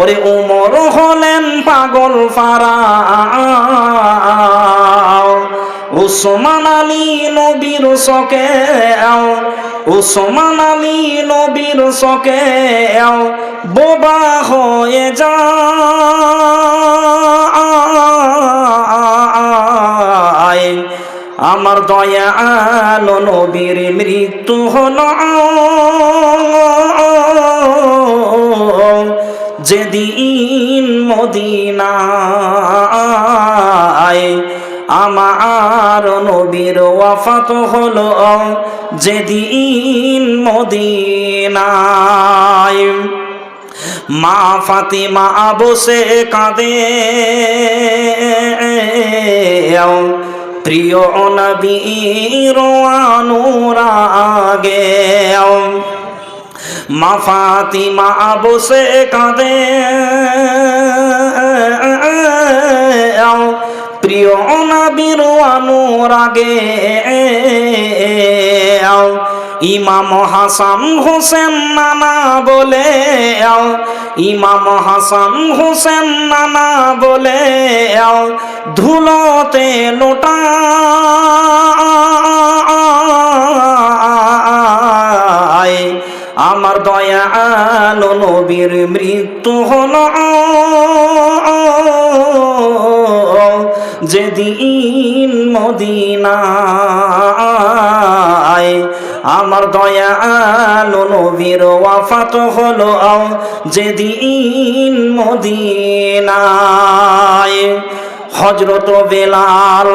ওরে উমর হলেন পাগল ফারা উসমান আলী নবীর সকে উসমান আলী নবীর সকে বোবা হয়ে যায়। আমার দয়া আলো নবীর মৃত্যু হলো। যেদিন মদিনায় আমার নবীর ওয়াফাত হলো, যেদিন মদিনায় মা ফাতিমা বসে কাঁদে। প্রিয় নবীর অনুরাগে মা ফাতিমা বসে কাঁদে প্রিয় নবীর অনুরাগে। ইমাম হাসান হোসেন নানা বলে। ইমাম হাসান হোসেন নানা বলে। ধুলোতে লোটা আমার দয়া আলো নবীর মৃত্যু হলো। যেদিন মদিনায় আমার দয়া আলো নবীর ওয়াফাত হলো, যেদিন মদিনায় হজরত বেলাল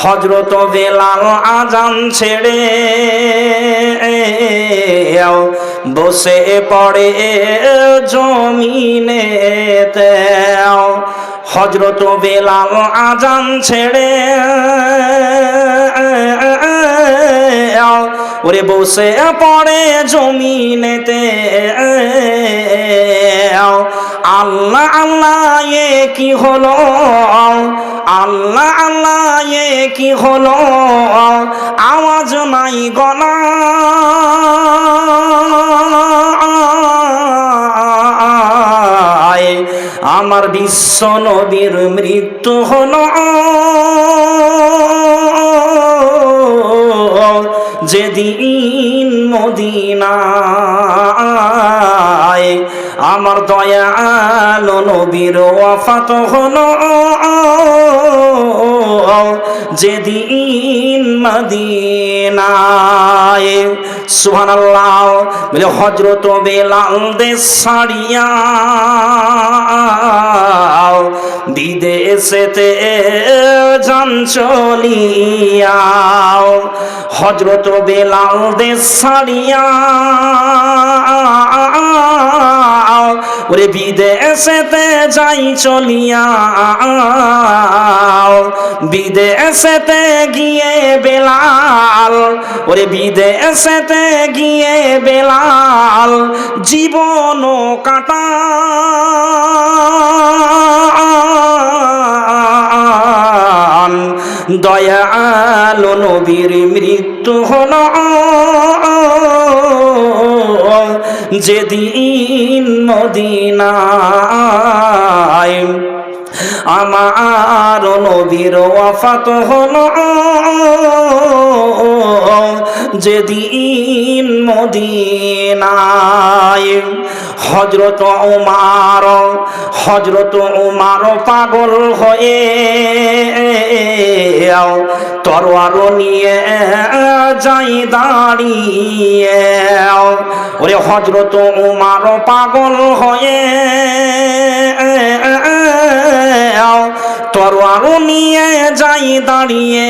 হজরত বেলাল আজান ছেড়ে বসে পড়ে জমিনে হজরত বেলাল আজান ছেড়ে ওরে বসে পড়ে জমিনেতে আল্লাহ আল্লাহ, এ কি হলো? আল্লাহ আল্লাহ, এ কি হলো? আওয়াজ নাই গলা। বিশ্ব নবীর মৃত্যু হলো। যেদিন মদিনায় আমার দয়া আলো নবীর ওয়াফাত হলো। যেদিন মদিনায় সুবহানাল্লাহ বলে হজরত বেলাল দে ছাড়িয়া বিদেশেতে যান চলিয়া হজরত বেলাল দে ছাড়িয়া ওরে বিদেশেতে যাই চলিয়া বিদেশেতে গিয়ে বেলাল, ওরে বিদেশেতে গিয়ে বেলাল, জীবন কাটা দয়ালো নবীর মৃত্যু হলো যেদিন মদিনায় আমার নবীর ওয়াফাত হলো যেদিন মদিনায় হজরত উমার হজরত উমার পাগল হয়ে তরোয়ার নিয়ে যাই দাঁড়িয়ে। ওরে হজরত উমার পাগল হয়ে তরোয়ার নিয়ে যাই দাঁড়িয়ে।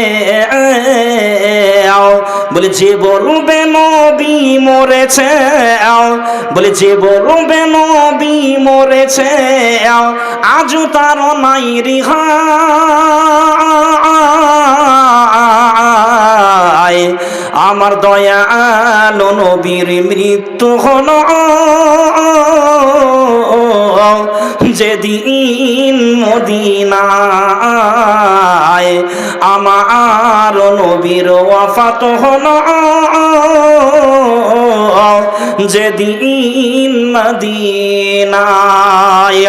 বলে, যে বলবে নবী মরেছে বলে, যে বলবে নবী মরেছে আজ তার নাই রিহা। আমার দয়া আলো নবীর মৃত্যু হলো। যেদিন মদিনায় আমার নবীর ওয়াফাত হলো। যেদিন মদিনায়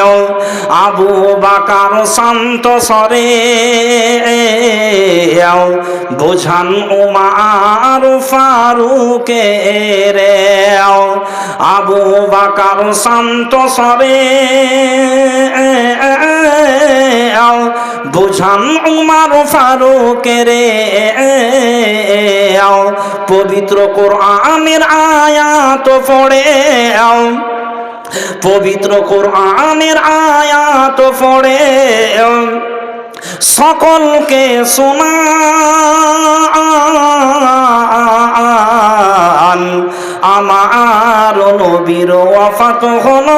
আবু বাকার শান্ত সরে বোঝান উমার ফারুকে রে আবু বাকার শান্ত সরে বুঝান উমার ফারুকে রে পবিত্র কোরআনের আয়াত পড়ে পবিত্র কোরআনের আয়াত পড়ে সকলকে শোনান আমার নবীর ওয়াফাত হলো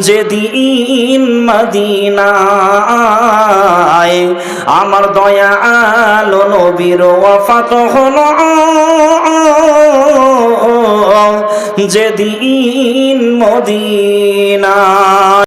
যেদিন মদিনায় আমার দয়া আলো নবীর ওয়াফাত হলো যেদিন মদিনা